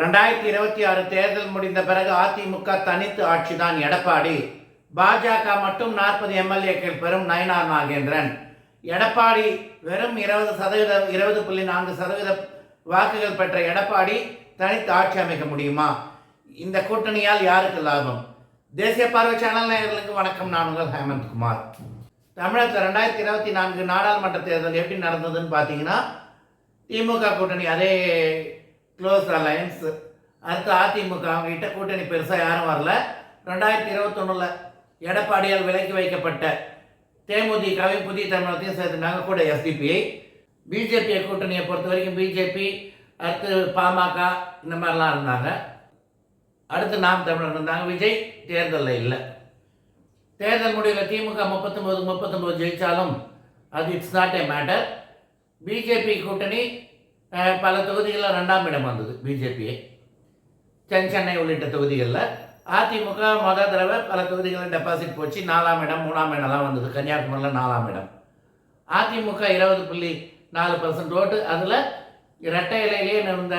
ரெண்டாயிரத்தி இருபத்தி ஆறு தேர்தல் முடிந்த பிறகு அதிமுக தனித்து ஆட்சிதான் எடப்பாடி. பாஜக மட்டும் நாற்பது எம்எல்ஏக்கள் பெறும் நயனார் நாகேந்திரன். எடப்பாடி வெறும் இருபது சதவீத இருபது புள்ளி நான்கு சதவீத வாக்குகள் பெற்ற எடப்பாடி தனித்து ஆட்சி அமைக்க முடியுமா? இந்த கூட்டணியால் யாருக்கு லாபம்? தேசிய பார்வை சேனல் நேயர்களுக்கு வணக்கம். நான் உங்கள் ஹேமந்த் குமார் தமிழகத்தில் ரெண்டாயிரத்தி இருபத்தி நான்கு நாடாளுமன்ற தேர்தல் எப்படி நடந்ததுன்னு பார்த்தீங்கன்னா திமுக கூட்டணி அதே க்ளோஸ் அலையன்ஸ் அடுத்து அதிமுக அவங்ககிட்ட கூட்டணி பெருசாக யாரும் வரல. ரெண்டாயிரத்தி இருபத்தொன்னில் எடப்பாடியால் விலக்கி வைக்கப்பட்ட தேமுதிகவையும் புதிய தமிழகத்தையும் சேர்த்துனாங்க கூட எஸ்டிபிஐ பிஜேபி கூட்டணியை பொறுத்த வரைக்கும் பிஜேபி அடுத்து பாமக இந்த மாதிரிலாம் இருந்தாங்க. அடுத்து நாம் தமிழர் இருந்தாங்க. விஜய் தேர்தலில் இல்லை. தேர்தல் முடிவில் திமுக முப்பத்தொம்போது முப்பத்தொம்போது ஜெயித்தாலும் அது it's not a matter BJP கூட்டணி பல தொகுதிகளில் ரெண்டாம் இடம் வந்தது பிஜேபியை தென் சென்னை உள்ளிட்ட தொகுதிகளில் அதிமுக மொதல் தடவை பல தொகுதிகளில் டெபாசிட் போச்சு. நாலாம் இடம் மூணாம் இடம்லாம் வந்தது. கன்னியாகுமரியில் நாலாம் இடம். அதிமுக இருபது புள்ளி நாலு பர்சன்ட் ஓட்டு. அதில் இரட்டை இலையிலேயே இருந்த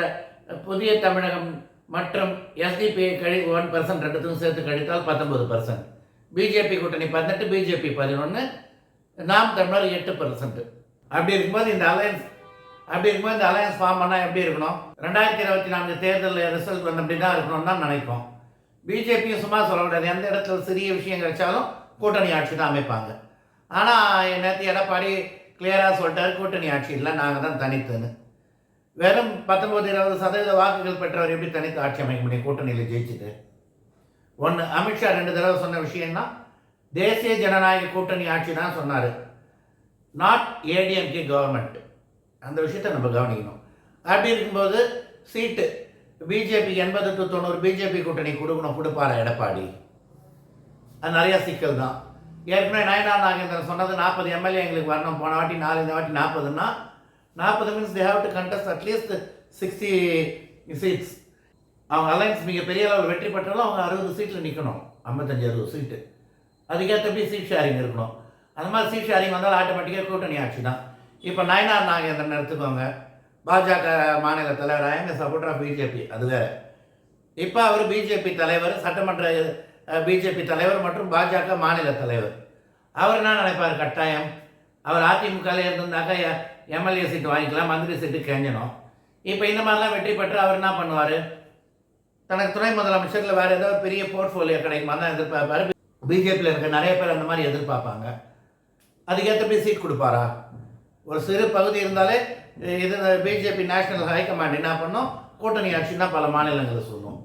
புதிய தமிழகம் மற்றும் எஸ்டிபி கழி ஒன் பர்சன்ட் ரெண்டுத்துக்கும் சேர்த்து கழித்தால் பத்தொம்பது பர்சன்ட் பிஜேபி கூட்டணி பதினெட்டு பிஜேபி பதினொன்று நாம் தமிழர் எட்டு பர்சன்ட் அப்படி இருக்கும்போது இந்த அலையன்ஸ் அப்படி இருக்கும்போது இந்த அலையன்ஸ் ஃபார்ம் பண்ணால் எப்படி இருக்கணும்? ரெண்டாயிரத்தி இருபத்தி நான்கு தேர்தலில் ரிசல்ட் வந்து அப்படி தான் இருக்கணும்னு தான் நினைப்போம். பிஜேபியும் சும்மா சொல்லக்கூடாது எந்த இடத்துல சிறிய விஷயம் கிடைச்சாலும் கூட்டணி ஆட்சி தான் அமைப்பாங்க. ஆனால் நேற்று எடப்பாடி கிளியராக சொல்லிட்டார் கூட்டணி ஆட்சி இல்லை நாங்கள் தான் தனித்துன்னு. வெறும் பத்தொன்பது இருபது சதவீத வாக்குகள் பெற்றவர் எப்படி தனித்து ஆட்சி அமைக்க முடியும் கூட்டணியில் ஜெயிச்சுட்டு? ஒன்று அமித்ஷா ரெண்டு தடவை சொன்ன விஷயம்னா தேசிய ஜனநாயக கூட்டணி ஆட்சி தான் சொன்னார். நாட் ஏடிஎம்கே கவர்மெண்ட் அந்த விஷயத்தை நம்ம கவனிக்கணும். அப்படி இருக்கும்போது சீட்டு. பிஜேபி எண்பது டு தொண்ணூறு பிஜேபி கூட்டணி கொடுக்கணும் கொடுப்பாரா எடப்பாடி? அது நிறையா சிக்கல் தான். ஏற்கனவே நயனார் நாகேந்திரன் சொன்னது நாற்பது எம்எல்ஏ எங்களுக்கு வரணும் போன வாட்டி நாலு இந்த வாட்டி நாற்பதுன்னா நாற்பது means they have to contest at least sixty seats அவங்க அலைன்ஸ் மிக பெரிய அளவில் வெற்றி பெற்றாலும் அவங்க அறுபது சீட்டில் நிற்கணும் ஐம்பத்தஞ்சு அறுபது சீட்டு அதுக்கேற்றபடி சீட் ஷேரிங் இருக்கணும். அந்த மாதிரி சீட் ஷேரிங் வந்தால் ஆட்டோமேட்டிக்காக கூட்டணி ஆட்சி தான். இப்போ நயனார் நாகேந்திரன் எடுத்துக்கோங்க? பாஜக மாநில தலைவர் எங்கள் சப்போர்டர் ஆஃப் பிஜேபி அது வேறு. இப்போ அவர் பிஜேபி தலைவர் சட்டமன்ற பிஜேபி தலைவர் மற்றும் பாஜக மாநில தலைவர். அவர் என்ன நினைப்பார்? கட்டாயம். அவர் அதிமுகவில் இருந்திருந்தாக்கா எம்எல்ஏ சீட்டு வாங்கிக்கலாம் மந்திரி சீட்டு கேஞ்சணும் இப்போ இந்த மாதிரிலாம் வெற்றி பெற்று அவர் என்ன பண்ணுவார்? தனக்கு துணை முதலமைச்சரில் வேறு ஏதாவது பெரிய போர்ட்ஃபோலியோ கிடைக்குமா தான் எதிர்பார்ப்பார். பிஜேபியில் இருக்க நிறைய பேர் அந்த மாதிரி எதிர்பார்ப்பாங்க. அதுக்கேற்றபடி சீட் கொடுப்பாரா? ஒரு சிறு பகுதி இருந்தாலே இது பிஜேபி நேஷனல் ஹைகமாண்ட் என்ன பண்ணும்? கூட்டணி ஆட்சின்னா பல மாநிலங்களை சொல்லும்.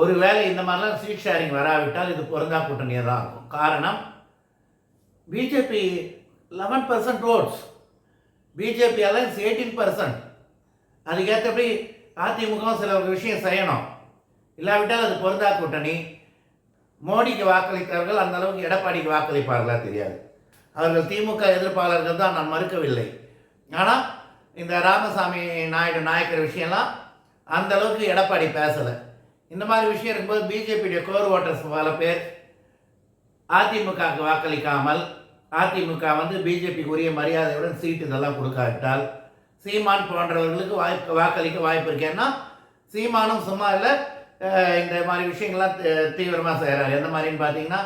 ஒருவேளை இந்த மாதிரிலாம் சீட் ஷேரிங் வராவிட்டால் இது பொருந்தா கூட்டணியாக தான் இருக்கும். காரணம் BJP eleven percent votes BJP alliance eighteen percent அதுக்கேற்றபடி அதிமுகவும் சில விஷயம் செய்யணும். இல்லாவிட்டால் அது பொருந்தா கூட்டணி. மோடிக்கு வாக்களித்தவர்கள் அந்த அளவுக்கு எடப்பாடிக்கு வாக்களிப்பார்களா தெரியாது. அவர்கள் திமுக எதிர்ப்பாளர்கள் தான் நான் மறுக்கவில்லை. ஆனால் இந்த ராமசாமி நாயுடு நாயக்கர் விஷயம்லாம் அந்த அளவுக்கு எடப்பாடி பேசலை. இந்த மாதிரி விஷயம் இருக்கும்போது பிஜேபியுடைய கோர் ஓட்டர்ஸ் பல பேர் அதிமுகவுக்கு வாக்களிக்காமல் அதிமுக வந்து பிஜேபிக்கு உரிய மரியாதையுடன் சீட்டு இதெல்லாம் கொடுக்காவிட்டால் சீமான் போன்றவர்களுக்கு வாய்ப்பு வாக்களிக்க வாய்ப்பு இருக்கேன்னா சீமானும் சும்மா இல்லை இந்த மாதிரி விஷயங்கள்லாம் தீவிரமாக செய்கிறார் எந்த மாதிரின்னு பார்த்தீங்கன்னா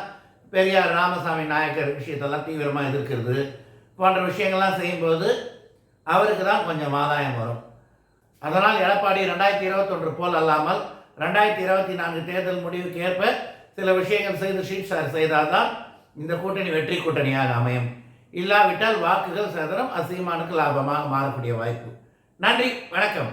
பெரியார் ராமசாமி நாயக்கர் விஷயத்தெல்லாம் தீவிரமாக எதிர்க்கிறது. போன்ற விஷயங்கள்லாம் செய்யும்போது அவருக்கு தான் கொஞ்சம் ஆதாயம் வரும். அதனால் எடப்பாடி ரெண்டாயிரத்தி இருபத்தொன்று போல் அல்லாமல் ரெண்டாயிரத்தி இருபத்தி நான்கு தேர்தல் முடிவுக்கு ஏற்ப சில விஷயங்கள் செய்து ஷீட் சார் செய்தால்தான் இந்த கூட்டணி வெற்றி கூட்டணியாக அமையும். இல்லாவிட்டால் வாக்குகள் சதுரம் அசீமானுக்கு லாபமாக மாறக்கூடிய வாய்ப்பு. நன்றி வணக்கம்.